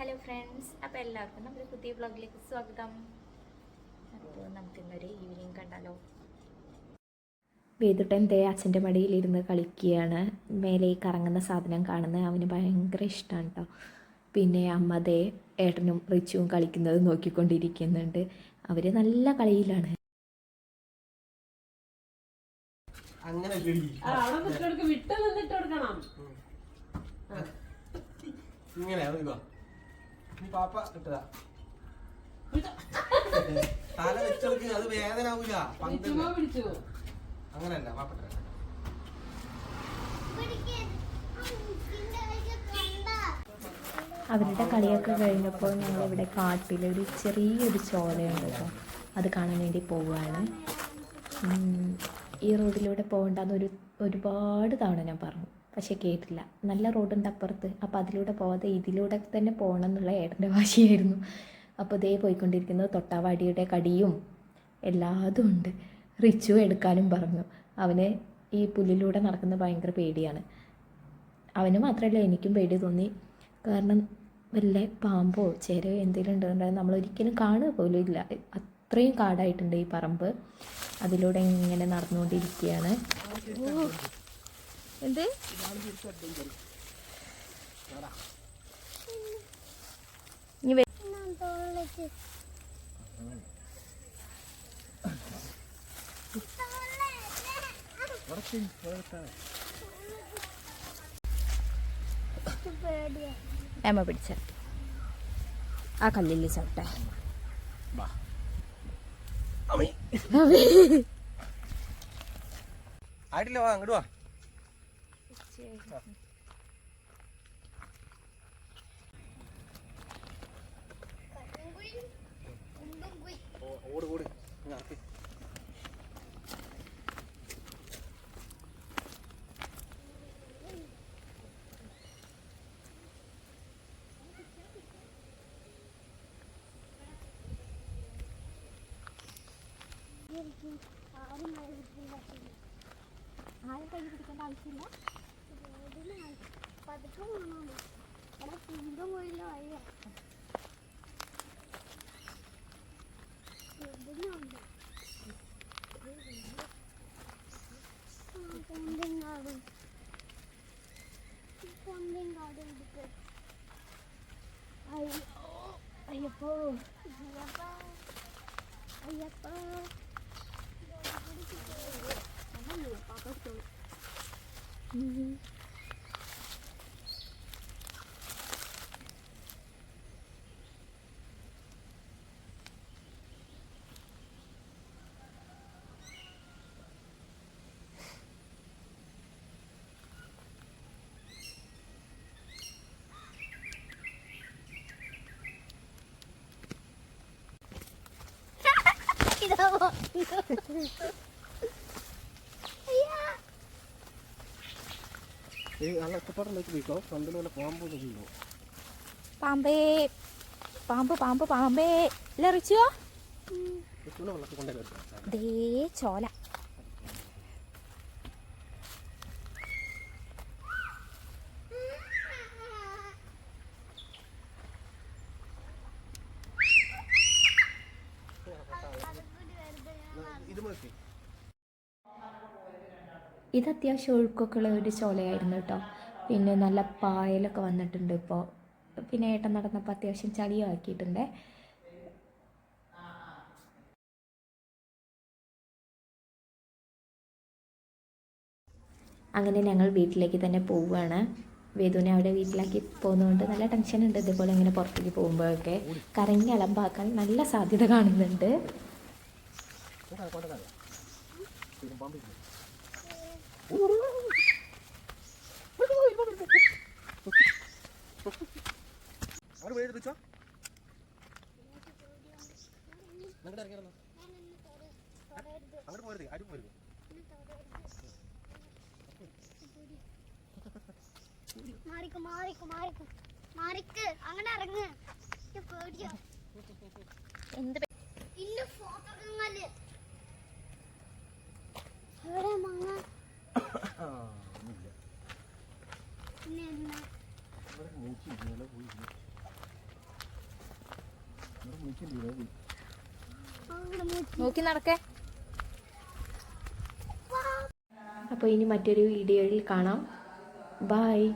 Hello friends അപ്പോൾ എല്ലാവർക്കും നമ്മുടെ പുതിയ ബ്ലോഗിലേക്ക് സ്വാഗതം. അപ്പോൾ നമുക്കിന്നൊരു ഈവനിങ് കണ്ടാലോ? വേദുട്ടൻ ദേ അച്ഛന്റെ മടിയിലിരുന്ന് കളിക്കുകയാണ്. മേലെ ഈ കറങ്ങുന്ന സാധനം കാണുന്നത് അവന് ഭയങ്കര ഇഷ്ടമാണ് കേട്ടോ പിന്നെ അമ്മ ദേ ഏട്ടനും റിച്ചുവും കളിക്കുന്നത് നോക്കിക്കൊണ്ടിരിക്കുന്നുണ്ട്. അവർ നല്ല കളിയിലാണ്. അങ്ങനെ ഇങ്ങനെ പാപ്പ കിട്ടുക. തല വെച്ചെടുക്ക് അത് വേദന ആവൂല. അങ്ങനല്ല പാപ്പട്ട. അവരുടെ കളിയൊക്കെ കഴിഞ്ഞപ്പോൾ ഞങ്ങളിവിടെ കാട്ടിലൊരു ചെറിയൊരു ചോലയുണ്ട് കേട്ടോ. അത് കാണാൻ വേണ്ടി പോവുകയാണ്. ഈ റോഡിലൂടെ പോകണ്ടെന്ന് ഒരു ഒരുപാട് തവണ ഞാൻ പറഞ്ഞു. പക്ഷെ കേട്ടില്ല. നല്ല റോഡുണ്ട് അപ്പുറത്ത്. അപ്പോൾ അതിലൂടെ പോവാതെ ഇതിലൂടെ തന്നെ പോകണം എന്നുള്ള ഏട്ടന്റെ വാശിയായിരുന്നു. അപ്പോൾ ദേ പോയിക്കൊണ്ടിരിക്കുന്നത് തൊട്ടാവാടിയുടെ കടിയും എല്ലാതും ഉണ്ട്. റിച്ചു എടുക്കാനും പറഞ്ഞു. അവന് ഈ പുല്ലിലൂടെ നടക്കുന്ന ഭയങ്കര പേടിയാണ്. അവന് മാത്രമല്ല എനിക്കും പേടി തോന്നി. കാരണം വല്ല പാമ്പോ ചേരയോ എന്തെങ്കിലും ഉണ്ടെന്നുണ്ടെങ്കിൽ നമ്മൾ ഒരിക്കലും കാണുക പോലും ഇല്ല. അത്രയും കാടായിട്ടുണ്ട് ഈ പറമ്പ്. അതിലൂടെ ഇങ്ങനെ നടന്നുകൊണ്ടിരിക്കുകയാണ്. എന്ത്? എമ്മ പിടിച്ച. ആ കല്ലിൽ ചവിട്ടെ. ആയിട്ടില്ല വാ അങ്ങോട്ട് വാ. ഓട് ഓട് ആക്ക്. ആരും കൈ പിടിക്കേണ്ട ആവശ്യമില്ല പതുക്കെ പോകണുള്ളൂ അവിടെ കുണ്ടും പോയില്ല വഴിയ പൊന്തിങ്കാട് പൊന്തിങ്കാട് ഇടുക്ക് അയ്യോ. അയ്യപ്പോ. അയ്യപ്പ. അയ്യപ്പ അതല്ലേ പാപ്പ ഇതാ പാമ്പ് പാമ്പേ. പാമ്പ് പാമ്പ് പാമ്പേ. ലറിച്ചോ റിച്ചോ. ദേ ചോല. ഇത് അത്യാവശ്യം ഒഴുക്കൊക്കെ ഉള്ള ഒരു ചോലയായിരുന്നു കേട്ടോ. പിന്നെ നല്ല പായലൊക്കെ വന്നിട്ടുണ്ട് ഇപ്പോൾ പിന്നെ ഏട്ടൻ നടന്നപ്പോൾ അത്യാവശ്യം ചളിയും ആക്കിയിട്ടുണ്ട്. അങ്ങനെ ഞങ്ങൾ വീട്ടിലേക്ക് തന്നെ പോവുകയാണ്. വേദുവിനെ അവിടെ വീട്ടിലാക്കി പോകുന്നതുകൊണ്ട് നല്ല ടെൻഷൻ ഉണ്ട്. ഇതുപോലെ ഇങ്ങനെ പുറത്തേക്ക് പോകുമ്പോഴൊക്കെ കറങ്ങി അലമ്പാക്കാൻ നല്ല സാധ്യത കാണുന്നുണ്ട്. അവിടെ പോയി എടുത്തോ അങ്ങോട്ട് ഇറങ്ങിയാലോ അങ്ങോട്ട് പോരുത് ആരും പോരുത് മാറിക്ക് മാറിക്ക് മാറിക്ക്. മാറിക്ക് അങ്ങനെ ഇറങ്ങ്. പേടിയാ. എന്ത് ഇല്ല ഫോട്ടോ കങ്ങൽ എവിടെ മങ്ങ ആ ഒന്നുമില്ല പിന്നെ എന്നാ ഇവിടെ നോക്കി ഇന്നലെ പോയി അങ്ങനെ മൂച്ച്. നോക്കി നടക്കേ. അപ്പോൾ ഇനി മറ്റൊരു വീഡിയോയിൽ കാണാം. ബായ്